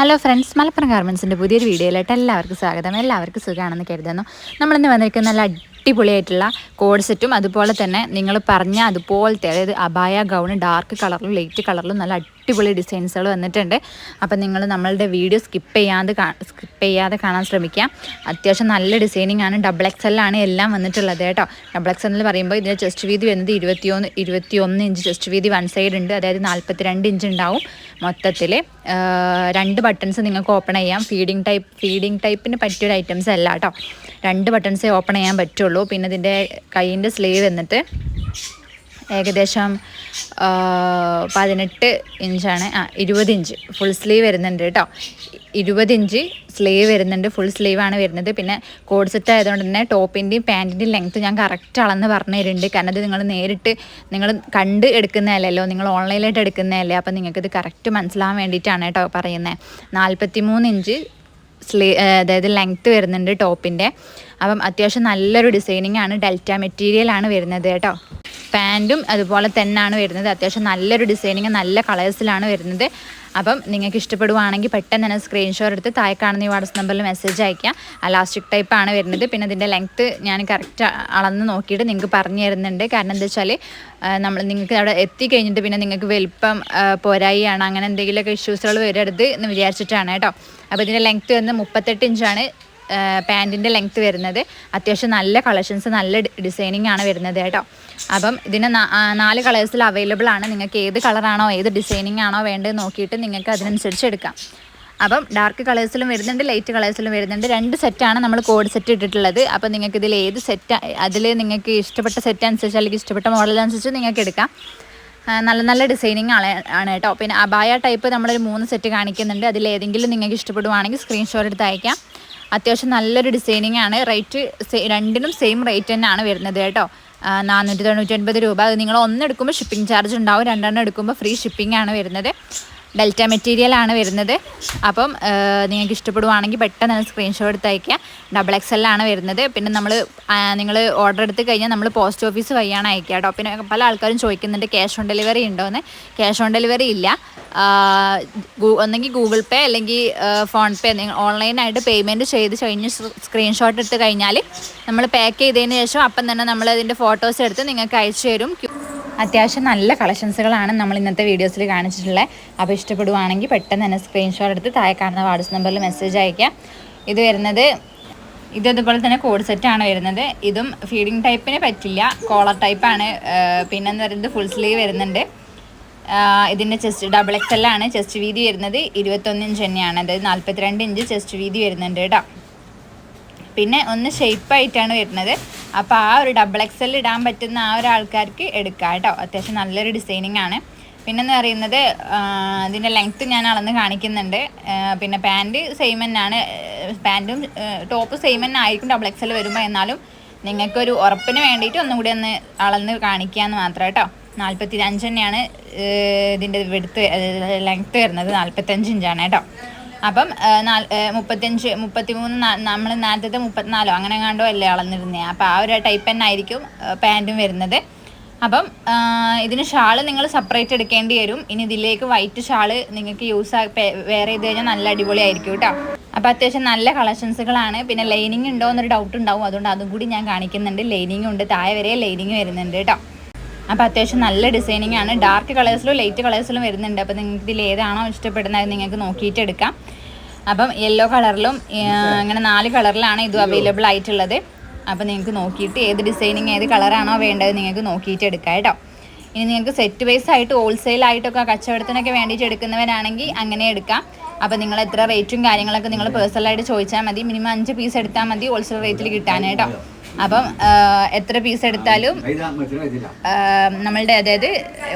Hello friends Malappuram ഗാർമെൻസിന്റെ പുതിയൊരു വീഡിയോയിലായിട്ട് എല്ലാവർക്കും സ്വാഗതം. എല്ലാവർക്കും സുഖമാണെന്ന് കരുതുന്നു. നമ്മളിന്ന് വന്നിരിക്കുന്ന നല്ല അടിപൊളിയായിട്ടുള്ള കോഡ് സെറ്റും അതുപോലെ തന്നെ നിങ്ങൾ പറഞ്ഞ അതുപോലത്തെ അതായത് അബായ ഗൗൺ ഡാർക്ക് കളറിലും ലൈറ്റ് കളറിലും നല്ല അടിപൊളി ഡിസൈൻസുകൾ വന്നിട്ടുണ്ട്. അപ്പം നിങ്ങൾ നമ്മളുടെ വീഡിയോ സ്കിപ്പ് ചെയ്യാതെ സ്കിപ്പ് ചെയ്യാതെ കാണാൻ ശ്രമിക്കുക അത്യാവശ്യം നല്ല ഡിസൈനിങ് ആണ്. ഡബിൾ എക്സ് എല്ലാണ് എല്ലാം വന്നിട്ടുള്ളത് കേട്ടോ. ഡബിൾ എക്സ് എന്ന് പറയുമ്പോൾ ഇതിന്റെ ചെസ്റ്റ് വീതി വരുന്നത് ഇരുപത്തിയൊന്ന് ഇരുപത്തിയൊന്ന് ഇഞ്ച് ചെസ്റ്റ് വീതി വൺ സൈഡ് ഉണ്ട്. അതായത് നാൽപ്പത്തി രണ്ട് ഇഞ്ച് ഉണ്ടാവും മൊത്തത്തിൽ രണ്ട് ബട്ടൺസ് നിങ്ങൾക്ക് ഓപ്പൺ ചെയ്യാം. ഫീഡിങ് ടൈപ്പ് ഫീഡിങ് ടൈപ്പിന് പറ്റിയൊരു ഐറ്റംസ് അല്ല കേട്ടോ. രണ്ട് ബട്ടൺസേ ഓപ്പൺ ചെയ്യാൻ പറ്റുള്ളൂ. പിന്നെ ഇതിന്റെ കൈയിന്റെ സ്ലീവ് എന്നിട്ട് ഏകദേശം പതിനെട്ട് ഇഞ്ചാണ്. ആ ഇരുപത് ഇഞ്ച്. ഫുൾ സ്ലീവ് വരുന്നുണ്ട് കേട്ടോ. ഇരുപത് ഇഞ്ച് സ്ലീവ് വരുന്നുണ്ട്. ഫുൾ സ്ലീവാണ് വരുന്നത്. പിന്നെ കോഡ് സെറ്റ് ആയതുകൊണ്ട് തന്നെ ടോപ്പിന്റെയും പാന്റിന്റെയും ലെങ്ത്ത് ഞാൻ കറക്റ്റ് അളന്ന് പറഞ്ഞു തരുന്നുണ്ട് കാരണം ഇത് നിങ്ങൾ നേരിട്ട് നിങ്ങൾ കണ്ട് എടുക്കുന്നതല്ലല്ലോ. നിങ്ങൾ ഓൺലൈനായിട്ട് എടുക്കുന്നതല്ലേ. അപ്പം നിങ്ങൾക്കിത് കറക്റ്റ് മനസ്സിലാവാൻ വേണ്ടിയിട്ടാണ് കേട്ടോ പറയുന്നത്. നാൽപ്പത്തി മൂന്ന് ഇഞ്ച് സ്ലീ അതായത് ലെങ്ത്ത് വരുന്നുണ്ട് ടോപ്പിന്റെ അപ്പം അത്യാവശ്യം നല്ലൊരു ഡിസൈനിങ് ആണ്. ഡെൽറ്റ മെറ്റീരിയൽ ആണ് വരുന്നത് കേട്ടോ. പാന്റും അതുപോലെ തന്നെയാണ് വരുന്നത്. അത്യാവശ്യം നല്ലൊരു ഡിസൈനിങ് നല്ല കളേഴ്സിലാണ് വരുന്നത്. അപ്പം നിങ്ങൾക്ക് ഇഷ്ടപ്പെടുവാണെങ്കിൽ പെട്ടെന്ന് തന്നെ സ്ക്രീൻഷോട്ട് എടുത്ത് താഴെ കാണുന്ന ഈ വാട്സപ്പ് നമ്പറിൽ മെസ്സേജ് അയക്കാം അലാസ്റ്റിക് ടൈപ്പ് ആണ് വരുന്നത്. പിന്നെ ഇതിന്റെ ലെങ്ത്ത് ഞാൻ കറക്റ്റ് അളന്ന് നോക്കിയിട്ട് നിങ്ങൾക്ക് പറഞ്ഞു തരുന്നുണ്ട്. കാരണം എന്താ വെച്ചാൽ നമ്മൾ നിങ്ങൾക്ക് അവിടെ എത്തിക്കഴിഞ്ഞിട്ട് പിന്നെ നിങ്ങൾക്ക് വലിപ്പം പോരായിയാണ് അങ്ങനെ എന്തെങ്കിലുമൊക്കെ ഇഷ്യൂസുകൾ വരരുത് എന്ന് വിചാരിച്ചിട്ടാണ് കേട്ടോ. അപ്പോൾ ഇതിന്റെ ലെങ്ത്ത് വന്ന് മുപ്പത്തെട്ട് ഇഞ്ചാണ് പാന്റിന്റെ ലെങ്ത്ത് വരുന്നത്. അത്യാവശ്യം നല്ല കളക്ഷൻസ് നല്ല ഡിസൈനിങ് ആണ് വരുന്നത് കേട്ടോ. അപ്പം ഇതിന് നാല് കളേഴ്സിൽ അവൈലബിൾ ആണ്. നിങ്ങൾക്ക് ഏത് കളറാണോ ഏത് ഡിസൈനിങ് ആണോ വേണ്ടത് നോക്കിയിട്ട് നിങ്ങൾക്ക് അതിനനുസരിച്ച് എടുക്കാം. അപ്പം ഡാർക്ക് കളേഴ്സിലും വരുന്നുണ്ട് ലൈറ്റ് കളേഴ്സിലും വരുന്നുണ്ട്. രണ്ട് സെറ്റാണ് നമ്മൾ കോഡ് സെറ്റ് ഇട്ടിട്ടുള്ളത്. അപ്പം നിങ്ങൾക്ക് ഇതിൽ ഏത് സെറ്റ് അതിൽ നിങ്ങൾക്ക് ഇഷ്ടപ്പെട്ട സെറ്റ് അനുസരിച്ച് അല്ലെങ്കിൽ ഇഷ്ടപ്പെട്ട മോഡൽ അനുസരിച്ച് നിങ്ങൾക്ക് എടുക്കാം. നല്ല നല്ല ഡിസൈനിങ് ആണ് ആണ് കേട്ടോ. പിന്നെ അബായ ടൈപ്പ് നമ്മളൊരു മൂന്ന് സെറ്റ് കാണിക്കുന്നുണ്ട്. അതിൽ ഏതെങ്കിലും നിങ്ങൾക്ക് ഇഷ്ടപ്പെടുവാണെങ്കിൽ സ്ക്രീൻഷോട്ട് എടുത്ത് അയക്കാം. അത്യാവശ്യം നല്ലൊരു ഡിസൈനിങ് ആണ്. റേറ്റ് രണ്ടിനും സെയിം റേറ്റ് തന്നെയാണ് വരുന്നത് കേട്ടോ. നാനൂറ്റി തൊണ്ണൂറ്റി ഒൻപത് രൂപ. അത് നിങ്ങൾ ഒന്ന് എടുക്കുമ്പോൾ ഷിപ്പിംഗ് ചാർജ് ഉണ്ടാവും. രണ്ടെണ്ണം എടുക്കുമ്പോൾ ഫ്രീ ഷിപ്പിംഗ് ആണ് വരുന്നത്. ഡെൽറ്റ മെറ്റീരിയൽ ആണ് വരുന്നത്. അപ്പം നിങ്ങൾക്ക് ഇഷ്ടപ്പെടുവാണെങ്കിൽ പെട്ടെന്ന് തന്നെ സ്ക്രീൻഷോട്ട് എടുത്ത് അയക്കുക ഡബിൾ എക്സ് എൽ ആണ് വരുന്നത്. പിന്നെ നമ്മൾ നിങ്ങൾ ഓർഡർ എടുത്ത് കഴിഞ്ഞാൽ നമ്മൾ പോസ്റ്റ് ഓഫീസ് വഴിയാണ് അയക്കുക കേട്ടോ. പിന്നെ പല ആൾക്കാരും ചോദിക്കുന്നുണ്ട് ക്യാഷ് ഓൺ ഡെലിവറി ഉണ്ടോ? എന്ന്. ക്യാഷ് ഓൺ ഡെലിവറി ഇല്ല. ഒന്നെങ്കിൽ ഗൂഗിൾ പേ അല്ലെങ്കിൽ ഫോൺ പേ നിങ്ങൾ ഓൺലൈനായിട്ട് പേയ്മെന്റ് ചെയ്ത് കഴിഞ്ഞ് സ്ക്രീൻഷോട്ട് എടുത്ത് കഴിഞ്ഞാൽ നമ്മൾ പാക്ക് ചെയ്തതിന് ശേഷം അപ്പം തന്നെ നമ്മൾ അതിന്റെ ഫോട്ടോസ് എടുത്ത് നിങ്ങൾക്ക് അയച്ചു തരും. അത്യാവശ്യം നല്ല കളക്ഷൻസുകളാണ് നമ്മൾ ഇന്നത്തെ വീഡിയോസിൽ കാണിച്ചിട്ടുള്ളത്. അപ്പോൾ ഇഷ്ടപ്പെടുവാണെങ്കിൽ പെട്ടെന്ന് തന്നെ സ്ക്രീൻഷോട്ട് എടുത്ത് താഴെ കാണുന്ന വാട്സ് നമ്പറിൽ മെസ്സേജ് അയക്കാം ഇത് വരുന്നത് ഇത് അതുപോലെ തന്നെ കോഡ് സെറ്റാണ് വരുന്നത്. ഇതും ഫീഡിങ് ടൈപ്പിന് പറ്റില്ല. കോളർ ടൈപ്പാണ് പിന്നെന്ന് പറയുന്നത് ഫുൾ സ്ലീവ് വരുന്നുണ്ട്. ഇതിന്റെ ചെസ്റ്റ് ഡബിൾ എക്സ് എല്ലാണ് ചെസ്റ്റ് വീതി വരുന്നത് ഇരുപത്തൊന്ന് ഇഞ്ച് തന്നെയാണ്. അതായത് നാൽപ്പത്തിരണ്ട് ഇഞ്ച് ചെസ്റ്റ് വീതി വരുന്നുണ്ട് കേട്ടോ. പിന്നെ ഒന്ന് ഷേപ്പായിട്ടാണ് വരുന്നത്. അപ്പോൾ ആ ഒരു ഡബിൾ എക്സൽ ഇടാൻ പറ്റുന്ന ആ ഒരു ആൾക്കാർക്ക് എടുക്കാം കേട്ടോ. അത്യാവശ്യം നല്ലൊരു ഡിസൈനിങ് ആണ്. പിന്നെന്ന് പറയുന്നത് ഇതിന്റെ ലെങ്ത്ത് ഞാൻ അളന്ന് കാണിക്കുന്നുണ്ട്. പിന്നെ പാന്റ് സെയിം തന്നെയാണ്. പാന്റും ടോപ്പ് സെയിം തന്നെ ആയിരിക്കും ഡബിൾ എക്സൽ വരുമ്പോൾ എന്നാലും നിങ്ങൾക്കൊരു ഉറപ്പിന് വേണ്ടിയിട്ട് ഒന്നും കൂടി ഒന്ന് അളന്ന് കാണിക്കാമെന്ന് മാത്രം കേട്ടോ. നാൽപ്പത്തി അഞ്ച് തന്നെയാണ് ഇതിന്റെ വെടുത്ത് ലെങ്ത്ത് വരുന്നത് നാൽപ്പത്തഞ്ച് ഇഞ്ചാണ് കേട്ടോ. അപ്പം മുപ്പത്തഞ്ച് മുപ്പത്തി മൂന്ന് നമ്മൾ നേരത്തെ മുപ്പത്തിനാലോ അങ്ങനെ കണ്ടോ അല്ലേ അളന്നിരുന്നത് അപ്പം ആ ഒരു ടൈപ്പ് തന്നെ ആയിരിക്കും പാന്റും വരുന്നത്. അപ്പം ഇതിന് ഷാൾ നിങ്ങൾ സെപ്പറേറ്റ് എടുക്കേണ്ടി വരും. ഇനി ഇതിലേക്ക് വൈറ്റ് ഷാൾ നിങ്ങൾക്ക് യൂസ് വേറെ ചെയ്ത് കഴിഞ്ഞാൽ നല്ല അടിപൊളിയായിരിക്കും കേട്ടോ അപ്പോൾ അത്യാവശ്യം നല്ല കളക്ഷൻസുകളാണ് പിന്നെ ലൈനിങ് ഉണ്ടോ എന്നൊരു ഡൗട്ട് ഉണ്ടാവും. അതുകൊണ്ട് അതും കൂടി ഞാൻ കാണിക്കുന്നുണ്ട്. ലൈനിങ് ഉണ്ട്. താഴെ വരെ ലൈനിങ് വരുന്നുണ്ട് കേട്ടോ അപ്പോൾ അത്യാവശ്യം നല്ല ഡിസൈനിങ് ആണ്. ഡാർക്ക് കളേഴ്സിലും ലൈറ്റ് കളേഴ്സിലും വരുന്നുണ്ട്. അപ്പോൾ നിങ്ങൾക്ക് ഇതിൽ ഏതാണോ ഇഷ്ടപ്പെടുന്നത് നിങ്ങൾക്ക് നോക്കിയിട്ട് എടുക്കാം. അപ്പം യെല്ലോ കളറിലും അങ്ങനെ നാല് കളറിലാണ് ഇത് അവൈലബിൾ ആയിട്ടുള്ളത്. അപ്പോൾ നിങ്ങൾക്ക് നോക്കിയിട്ട് ഏത് ഡിസൈനിങ് ഏത് കളറാണോ വേണ്ടത് നിങ്ങൾക്ക് നോക്കിയിട്ട് എടുക്കാം കേട്ടോ. ഇനി നിങ്ങൾക്ക് സെറ്റ് വൈസ് ആയിട്ട് ഹോൾസെയിൽ ആയിട്ടൊക്കെ കച്ചവടത്തിനൊക്കെ വേണ്ടിയിട്ട് എടുക്കുന്നവരാണെങ്കിൽ അങ്ങനെ എടുക്കാം. അപ്പോൾ നിങ്ങൾ എത്ര റേറ്റും കാര്യങ്ങളൊക്കെ നിങ്ങൾ പേഴ്സണലായിട്ട് ചോദിച്ചാൽ മതി. മിനിമം അഞ്ച് പീസ് എടുത്താൽ മതി ഹോൾസെയിൽ റേറ്റിൽ കിട്ടാനായിട്ടോ അപ്പം എത്ര പീസ് എടുത്താലും നമ്മളുടെ അതായത്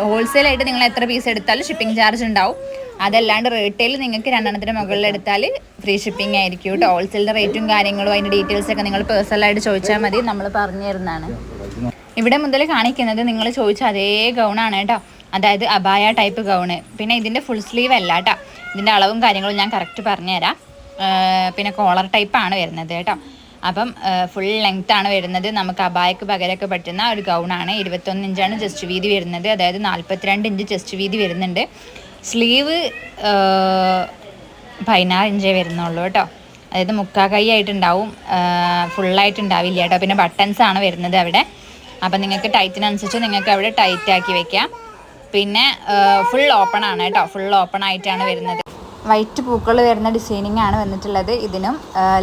ഹോൾസെയിൽ ആയിട്ട് നിങ്ങൾ എത്ര പീസ് എടുത്താലും ഷിപ്പിംഗ് ചാർജ് ഉണ്ടാവും. അതല്ലാണ്ട് റീറ്റെയിൽ നിങ്ങൾക്ക് രണ്ടെണ്ണത്തിന് മുകളിൽ എടുത്താൽ ഫ്രീ ഷിപ്പിംഗ് ആയിരിക്കും കേട്ടോ. ഹോൾസെയിലിന്റെ റേറ്റും കാര്യങ്ങളും അതിന്റെ ഡീറ്റെയിൽസ് ഒക്കെ നിങ്ങൾ പേഴ്സണലായിട്ട് ചോദിച്ചാൽ മതി. നമ്മൾ പറഞ്ഞു തരുന്നതാണ്. ഇവിടെ മുതൽ കാണിക്കുന്നത് നിങ്ങൾ ചോദിച്ച അതേ ഗൗണാണ് കേട്ടോ. അതായത് അബായ ടൈപ്പ് ഗൗണ് പിന്നെ ഇതിന്റെ ഫുൾ സ്ലീവ് അല്ല കേട്ടോ. ഇതിന്റെ അളവും കാര്യങ്ങളും ഞാൻ കറക്റ്റ് പറഞ്ഞുതരാം. പിന്നെ കോളർ ടൈപ്പാണ് വരുന്നത് കേട്ടോ. അപ്പം ഫുൾ ലെങ്ത് ആണ് വരുന്നത്. നമുക്ക് അബായക്ക് പകരമൊക്കെ പറ്റുന്ന ഒരു ഗൗണാണ് ഇരുപത്തൊന്ന് ഇഞ്ചാണ് ചെസ്റ്റ് വീതി വരുന്നത്. അതായത് നാൽപ്പത്തിരണ്ട് ഇഞ്ച് ചെസ്റ്റ് വീതി വരുന്നുണ്ട്. സ്ലീവ് പതിനാറ് ഇഞ്ചേ വരുന്നുള്ളൂ കേട്ടോ. അതായത് മുക്കാ കൈ ആയിട്ടുണ്ടാവും. ഫുള്ളായിട്ടുണ്ടാവില്ല കേട്ടോ. പിന്നെ ബട്ടൺസ് ആണ് വരുന്നത് അവിടെ. അപ്പം നിങ്ങൾക്ക് ടൈറ്റിനനുസരിച്ച് നിങ്ങൾക്ക് അവിടെ ടൈറ്റ് ആക്കി വെക്കാം. പിന്നെ ഫുൾ ഓപ്പൺ ആണ് കേട്ടോ. ഫുൾ ഓപ്പൺ ആയിട്ടാണ് വരുന്നത്. വൈറ്റ് പൂക്കൾ വരുന്ന ഡിസൈനിങ് ആണ് വന്നിട്ടുള്ളത്. ഇതിനും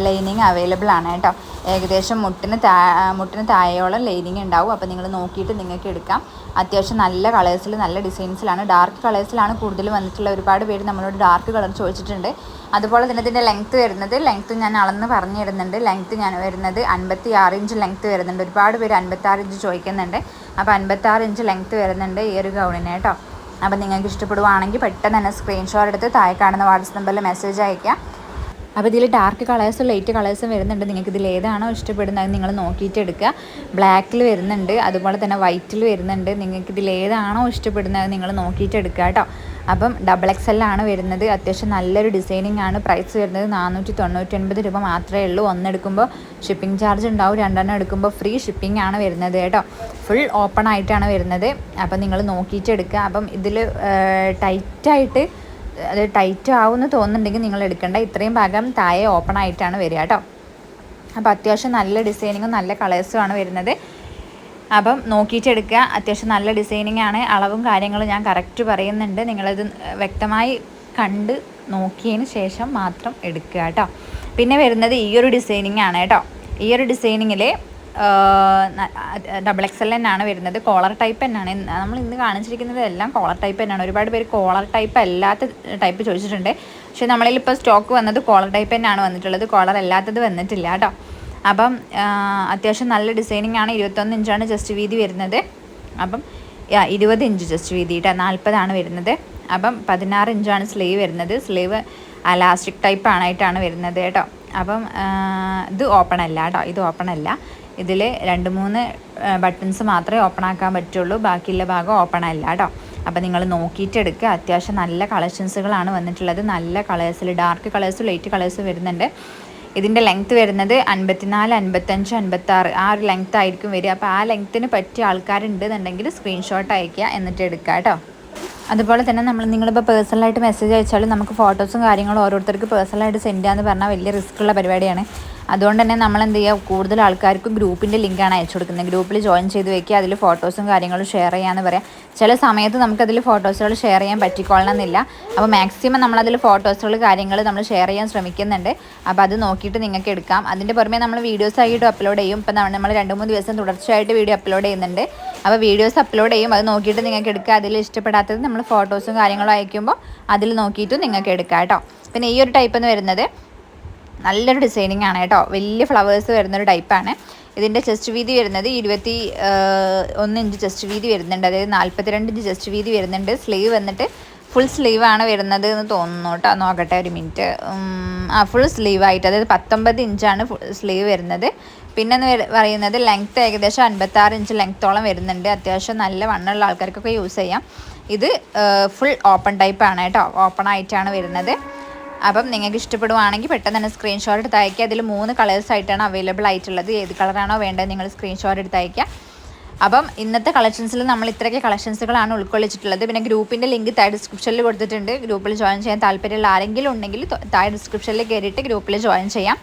ലൈനിങ് അവൈലബിൾ ആണ് കേട്ടോ. ഏകദേശം മുട്ടിന് താ മുട്ടിന് താഴെയോളം ലൈനിങ് ഉണ്ടാവും. അപ്പോൾ നിങ്ങൾ നോക്കിയിട്ട് നിങ്ങൾക്ക് എടുക്കാം. അത്യാവശ്യം നല്ല കളേഴ്സിൽ നല്ല ഡിസൈൻസിലാണ് ഡാർക്ക് കളേഴ്സിലാണ് കൂടുതൽ വന്നിട്ടുള്ള ഒരുപാട് പേര് നമ്മളോട് ഡാർക്ക് കളർ ചോദിച്ചിട്ടുണ്ട്. അതുപോലെ തന്നെ ഇതിന്റെ ലെങ്ത്ത് വരുന്നത് ലെങ്ത്ത് ഞാൻ അളന്ന് പറഞ്ഞു തരുന്നുണ്ട് ലെങ്ത്ത് ഞാൻ വരുന്നത് അൻപത്തി ആറ് ഇഞ്ച് ലെങ്ത്ത് വരുന്നുണ്ട്. ഒരുപാട് പേര് അൻപത്താറ് ഇഞ്ച് ചോദിക്കുന്നുണ്ട്. അപ്പോൾ അൻപത്താറ് ഇഞ്ച് ലെങ്ത്ത് വരുന്നുണ്ട് ഈ ഒരു ഗൗണിന് കേട്ടോ. അപ്പം നിങ്ങൾക്ക് ഇഷ്ടപ്പെടുവാണെങ്കിൽ പെട്ടെന്ന് തന്നെ സ്ക്രീൻഷോട്ട് എടുത്ത് താഴെ കാണുന്ന വാട്സപ്പ് നമ്പറിൽ മെസ്സേജ് അയക്കാം അപ്പോൾ ഇതിൽ ഡാർക്ക് കളേഴ്സും ലൈറ്റ് കളേഴ്സും വരുന്നുണ്ട്. നിങ്ങൾക്ക് ഇതിൽ ഏതാണോ ഇഷ്ടപ്പെടുന്നത് നിങ്ങൾ നോക്കിയിട്ട് എടുക്കുക. ബ്ലാക്കിൽ വരുന്നുണ്ട് അതുപോലെ തന്നെ വൈറ്റിൽ വരുന്നുണ്ട്. നിങ്ങൾക്ക് ഇതിൽ ഏതാണോ ഇഷ്ടപ്പെടുന്നത് നിങ്ങൾ നോക്കിയിട്ട് എടുക്കുക കേട്ടോ. അപ്പം ഡബിൾ എക്സ് എൽ ആണ് വരുന്നത്. അത്യാവശ്യം നല്ലൊരു ഡിസൈനിങ് ആണ്. പ്രൈസ് വരുന്നത് നാനൂറ്റി തൊണ്ണൂറ്റി ഒൻപത് രൂപ മാത്രമേ ഉള്ളൂ. ഒന്നെടുക്കുമ്പോൾ ഷിപ്പിംഗ് ചാർജ് ഉണ്ടാവും. രണ്ടെണ്ണം എടുക്കുമ്പോൾ ഫ്രീ ഷിപ്പിംഗ് ആണ് വരുന്നത് കേട്ടോ. ഫുൾ ഓപ്പൺ ആയിട്ടാണ് വരുന്നത്. അപ്പം നിങ്ങൾ നോക്കിയിട്ട് എടുക്കുക. അപ്പം ഇതിൽ ടൈറ്റായിട്ട് അത് ടൈറ്റ് ആവുമെന്ന് തോന്നുന്നുണ്ടെങ്കിൽ നിങ്ങൾ എടുക്കേണ്ട. ഇത്രയും ഭാഗം താഴെ ഓപ്പൺ ആയിട്ടാണ് വരിക കേട്ടോ. അപ്പോൾ അത്യാവശ്യം നല്ല ഡിസൈനിങ്ങും നല്ല കളേഴ്സും ആണ് വരുന്നത്. അപ്പം നോക്കിയിട്ട് എടുക്കുക അത്യാവശ്യം നല്ല ഡിസൈനിങ് ആണ്. അളവും കാര്യങ്ങളും ഞാൻ കറക്റ്റ് പറയുന്നുണ്ട്. നിങ്ങളത് വ്യക്തമായി കണ്ട് നോക്കിയതിന് ശേഷം മാത്രം എടുക്കുക കേട്ടോ. പിന്നെ വരുന്നത് ഈ ഒരു ഡിസൈനിങ് ആണ് കേട്ടോ. ഈ ഒരു ഡിസൈനിങ്ങിൽ ഡബിൾ എക്സ് എൽ തന്നെയാണ് വരുന്നത്. കോളർ ടൈപ്പ് തന്നെയാണ് നമ്മൾ ഇന്ന് കാണിച്ചിരിക്കുന്നത് എല്ലാം കോളർ ടൈപ്പ് തന്നെയാണ് ഒരുപാട് പേര് കോളർ ടൈപ്പ് അല്ലാത്ത ടൈപ്പ് ചോദിച്ചിട്ടുണ്ട്. പക്ഷേ നമ്മളിൽ ഇപ്പോൾ സ്റ്റോക്ക് വന്നത് കോളർ ടൈപ്പ് തന്നെയാണ് വന്നിട്ടുള്ളത്. കോളർ അല്ലാത്തത് വന്നിട്ടില്ല കേട്ടോ. അപ്പം അത്യാവശ്യം നല്ല ഡിസൈനിങ് ആണ്. ഇരുപത്തൊന്ന് ഇഞ്ചാണ് ജസ്റ്റ് വീതി വരുന്നത്. അപ്പം ഇരുപത് ഇഞ്ച് ജസ്റ്റ് വീതി കേട്ടോ നാൽപ്പതാണ് വരുന്നത്. അപ്പം പതിനാറ് ഇഞ്ചാണ് സ്ലീവ് വരുന്നത്. സ്ലീവ് അലാസ്റ്റിക് ടൈപ്പ് ആണായിട്ടാണ് വരുന്നത് കേട്ടോ. അപ്പം ഇത് ഓപ്പൺ അല്ല കേട്ടോ. ഇത് ഓപ്പൺ അല്ല. ഇതിൽ രണ്ട് മൂന്ന് ബട്ടൺസ് മാത്രമേ ഓപ്പൺ ആക്കാൻ പറ്റുള്ളൂ. ബാക്കിയുള്ള ഭാഗം ഓപ്പൺ അല്ല കേട്ടോ. അപ്പോൾ നിങ്ങൾ നോക്കിയിട്ട് എടുക്കുക. അത്യാവശ്യം നല്ല കളക്ഷൻസുകളാണ് വന്നിട്ടുള്ളത്. നല്ല കളേഴ്സിൽ ഡാർക്ക് കളേഴ്സും ലൈറ്റ് കളേഴ്സും വരുന്നുണ്ട്. ഇതിന്റെ ലെങ്ത്ത് വരുന്നത് അൻപത്തിനാല് അൻപത്തഞ്ച് അൻപത്താറ്. ആ ഒരു ലെങ്ത്ത് ആയിരിക്കും വരിക. അപ്പോൾ ആ ലെങ്ത്തിന് പറ്റിയ ആൾക്കാരുണ്ടെന്നുണ്ടെങ്കിൽ സ്ക്രീൻഷോട്ട് അയക്കുക എന്നിട്ട് എടുക്കുക കേട്ടോ. അതുപോലെ തന്നെ നമ്മൾ നിങ്ങളിപ്പോൾ പേഴ്സണലായിട്ട് മെസ്സേജ് അയച്ചാലും നമുക്ക് ഫോട്ടോസും കാര്യങ്ങളും ഓരോരുത്തർക്ക് പേഴ്സണലായിട്ട് സെൻഡ് ചെയ്യാന്ന് പറഞ്ഞാൽ വലിയ റിസ്ക്കുള്ള പരിപാടിയാണ്. അതുകൊണ്ട് തന്നെ നമ്മൾ എന്ത് ചെയ്യുക കൂടുതൽ ആൾക്കാർക്ക് ഗ്രൂപ്പിന്റെ ലിങ്കാണ് അയച്ചു കൊടുക്കുന്നത്. ഗ്രൂപ്പിൽ ജോയിൻ ചെയ്ത് വെക്കുക അതിൽ ഫോട്ടോസും കാര്യങ്ങളും ഷെയർ ചെയ്യാമെന്ന് പറയാം. ചില സമയത്ത് നമുക്കതിൽ ഫോട്ടോസുകൾ ഷെയർ ചെയ്യാൻ പറ്റിക്കൊള്ളണമെന്നില്ല. അപ്പോൾ മാക്സിമം നമ്മളതിൽ ഫോട്ടോസുകൾ കാര്യങ്ങൾ നമ്മൾ ഷെയർ ചെയ്യാൻ ശ്രമിക്കുന്നുണ്ട്. അപ്പോൾ അത് നോക്കിയിട്ട് നിങ്ങൾക്ക് എടുക്കാം. അതിന്റെ പുറമേ നമ്മൾ വീഡിയോസ് ആയിട്ട് അപ്ലോഡ് ചെയ്യും. ഇപ്പം നമ്മൾ രണ്ട് മൂന്ന് ദിവസം തുടർച്ചയായിട്ട് വീഡിയോ അപ്ലോഡ് ചെയ്യുന്നുണ്ട്. അപ്പോൾ വീഡിയോസ് അപ്ലോഡ് ചെയ്യും. അത് നോക്കിയിട്ട് നിങ്ങൾക്ക് എടുക്കുക. അതിൽ ഇഷ്ടപ്പെടാത്തത് നമ്മൾ ഫോട്ടോസും കാര്യങ്ങളും അയക്കുമ്പോൾ അതിൽ നോക്കിയിട്ട് നിങ്ങൾക്ക് എടുക്കാം കേട്ടോ. പിന്നെ ഈ ഒരു ടൈപ്പ് എന്ന് വരുന്നത് നല്ലൊരു ഡിസൈനിങ് ആണ് കേട്ടോ. വലിയ ഫ്ലവേഴ്സ് വരുന്നൊരു ടൈപ്പാണ് ഇതിന്റെ ചെസ്റ്റ് വീതി വരുന്നത് ഇരുപത്തി ഒന്ന് ഇഞ്ച് ചെസ്റ്റ് വീതി വരുന്നുണ്ട്. അതായത് നാൽപ്പത്തിരണ്ട് ഇഞ്ച് ചെസ്റ്റ് വീതി വരുന്നുണ്ട്. സ്ലീവ് വന്നിട്ട് ഫുൾ സ്ലീവ് ആണ് വരുന്നത് എന്ന് തോന്നുന്നു കേട്ടോ. നോക്കട്ടെ ഒരു മിനിറ്റ്. ആ ഫുൾ സ്ലീവ് ആയിട്ട് അതായത് പത്തൊമ്പത് ഇഞ്ചാണ് സ്ലീവ് വരുന്നത്. പിന്നെ പറയുന്നത് ലെങ്ത്ത് ഏകദേശം അൻപത്താറ് ഇഞ്ച് ലെങ്ത്തോളം വരുന്നുണ്ട്. അത്യാവശ്യം നല്ല വണ്ണുള്ള ആൾക്കാർക്കൊക്കെ യൂസ് ചെയ്യാം. ഇത് ഫുൾ ഓപ്പൺ ടൈപ്പ് ആണ് കേട്ടോ. ഓപ്പൺ ആയിട്ടാണ് വരുന്നത്. അപ്പം നിങ്ങൾക്ക് ഇഷ്ടപ്പെടുവാണെങ്കിൽ പെട്ടെന്ന് തന്നെ സ്ക്രീൻഷോട്ട് എടുത്ത് അയക്കുക അതിൽ മൂന്ന് കളേഴ്സ് ആയിട്ടാണ് അവൈലബിൾ ആയിട്ടുള്ളത്. ഏത് കളറാണോ വേണ്ടത് നിങ്ങൾ സ്ക്രീൻഷോട്ട് എടുത്ത് അയക്കുക അപ്പം ഇന്നത്തെ കളക്ഷൻസിൽ നമ്മൾ ഇത്രയൊക്കെ കളക്ഷൻസുകളാണ് ഉൾക്കൊള്ളിച്ചിട്ടുള്ളത്. പിന്നെ ഗ്രൂപ്പിന്റെ ലിങ്ക് താഴെ ഡിസ്ക്രിപ്ഷനിൽ കൊടുത്തിട്ടുണ്ട്. ഗ്രൂപ്പിൽ ജോയിൻ ചെയ്യാൻ താല്പര്യമുള്ള ആരെങ്കിലും ഉണ്ടെങ്കിൽ താഴെ ഡിസ്ക്രിപ്ഷനിൽ കയറിയിട്ട് ഗ്രൂപ്പിൽ ജോയിൻ ചെയ്യാം.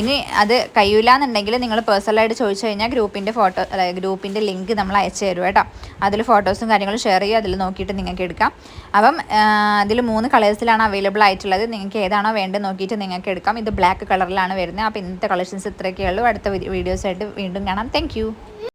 ഇനി അത് കഴിയില്ല എന്നുണ്ടെങ്കിൽ നിങ്ങൾ പേഴ്സണലായിട്ട് ചോദിച്ചു കഴിഞ്ഞാൽ ഗ്രൂപ്പിന്റെ ഫോട്ടോ അതായത് ഗ്രൂപ്പിന്റെ ലിങ്ക് നമ്മൾ അയച്ചു തരും കേട്ടോ. അതിൽ ഫോട്ടോസും കാര്യങ്ങളും ഷെയർ ചെയ്യുക അതിൽ നോക്കിയിട്ട് നിങ്ങൾക്ക് എടുക്കാം. അപ്പം അതിൽ മൂന്ന് കളേഴ്സിലാണ് അവൈലബിൾ ആയിട്ടുള്ളത്. നിങ്ങൾക്ക് ഏതാണോ വേണ്ടത് നോക്കിയിട്ട് നിങ്ങൾക്ക് എടുക്കാം. ഇത് ബ്ലാക്ക് കളറിലാണ് വരുന്നത്. അപ്പോൾ ഇന്നത്തെ കളക്ഷൻസ് ഇത്രയൊക്കെ ഉള്ളൂ. അടുത്ത വീഡിയോസായിട്ട് വീണ്ടും കാണാം. താങ്ക്